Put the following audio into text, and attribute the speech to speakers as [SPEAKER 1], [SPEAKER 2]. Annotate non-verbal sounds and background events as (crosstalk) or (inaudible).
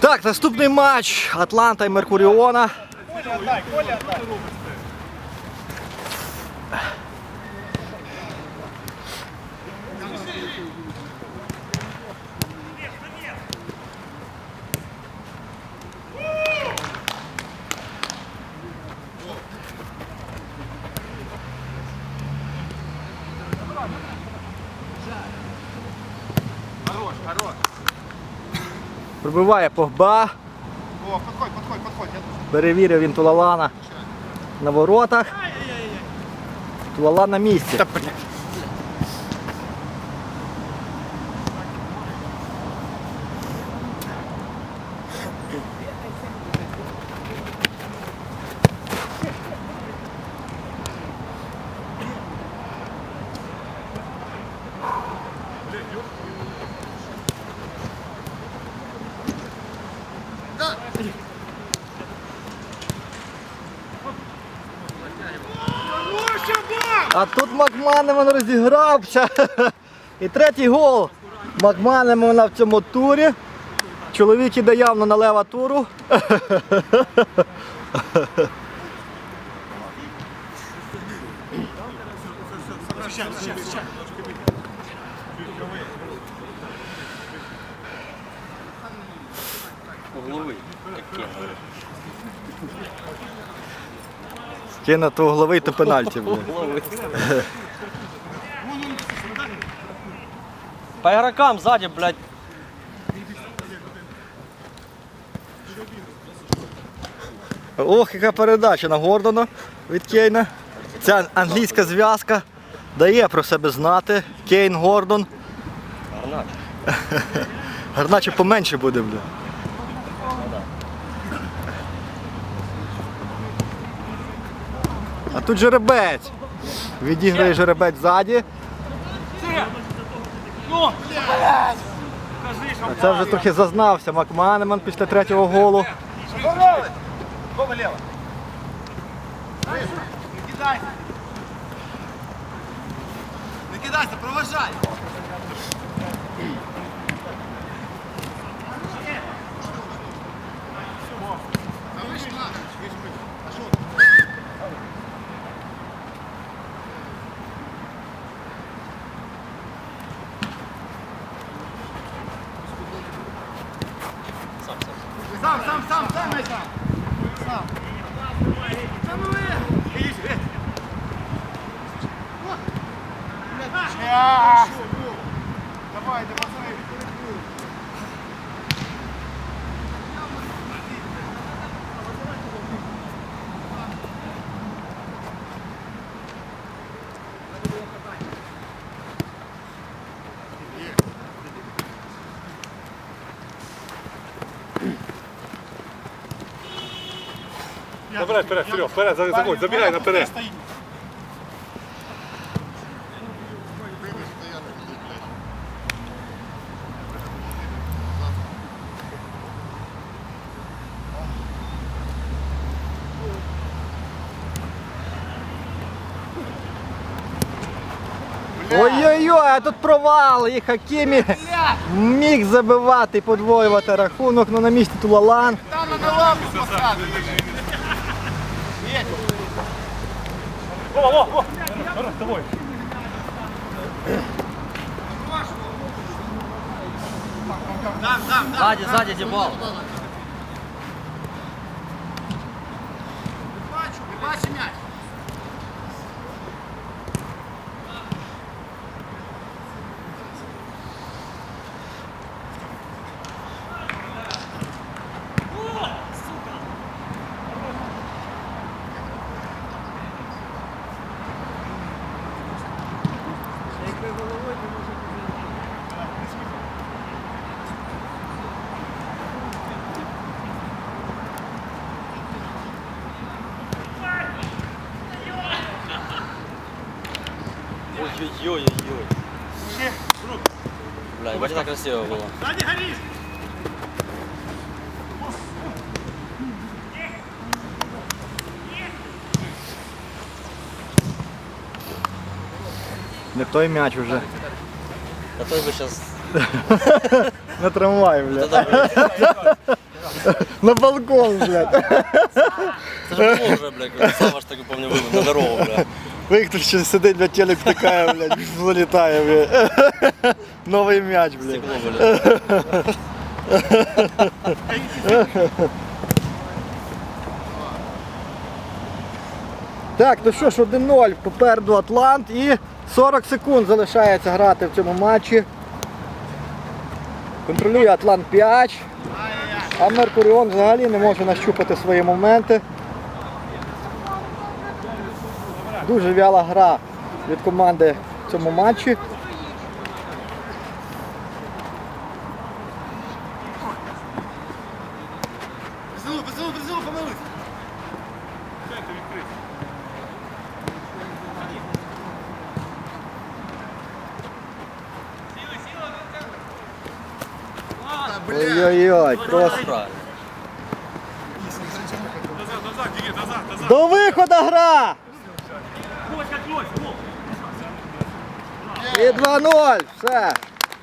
[SPEAKER 1] Так, наступний матч Атланта і Меркуріона. Пробиває Погба.
[SPEAKER 2] О, подходь, подходь, подходь.
[SPEAKER 1] Перевірив він Тулалана на воротах. Тулалан на місці. А тут Макманеман розігрався. І третій гол Макманемана в цьому турі. Чоловік іде явно на лева туру.
[SPEAKER 3] Угловий.
[SPEAKER 1] Кине то головий, то пенальті буде. (laughs)
[SPEAKER 3] По игрокам сзади, блядь.
[SPEAKER 1] Ох, яка передача на Гордона від Кейна. Ця англійська зв'язка дає про себе знати. Кейн Гордон.
[SPEAKER 3] Гарнач. (laughs)
[SPEAKER 1] Гарначе поменше буде, бля. А тут жеребець. Відіграє жеребець ззаді. А це вже трохи зазнався Макманеман після третього голу.
[SPEAKER 2] Не кидайся. Не кидайся, провожай. Сам, сам, сам, сам, сам. Сам. Сам ви. Іди сюди. Ах. Давайте, пацани.
[SPEAKER 4] Наперед, вперед, Серег, вперед, заходь, забігай наперед.
[SPEAKER 1] Ой-ой-ой, а тут провал, і Хакімі міг забивати і подвоювати рахунок, ну на місці Тулалан.
[SPEAKER 2] Там на лавку посадили.
[SPEAKER 4] О, о, о! Хорош, давай.
[SPEAKER 2] да. там, там.
[SPEAKER 3] Сзади, сзади, Дебал. Ой-ой-ой-ой. Бля, ебать, это красиво было.
[SPEAKER 1] Не той м'яч уже.
[SPEAKER 3] А то бы сейчас (laughs)
[SPEAKER 1] На трамвай, блядь. (laughs) На балкон, блядь.
[SPEAKER 3] Це ж було вже, блядь, коли Сава ж таки помню вивів на дорогу, блядь.
[SPEAKER 1] Віктор ще сидить, блядь, телек втикає, блядь, залітає, блядь. (laughs) Новий м'яч, блядь.
[SPEAKER 3] Стекло, блядь. (laughs)
[SPEAKER 1] Так, ну що ж, 1-0 попереду Атлант і 40 секунд залишається грати в цьому матчі. Контролює Атлант 5. А Меркуріон взагалі не може нащупати свої моменти. Дуже вяла гра від команди в цьому матчі. Ой-ой-ой, просто. До виходу гра! І 2-0. Все.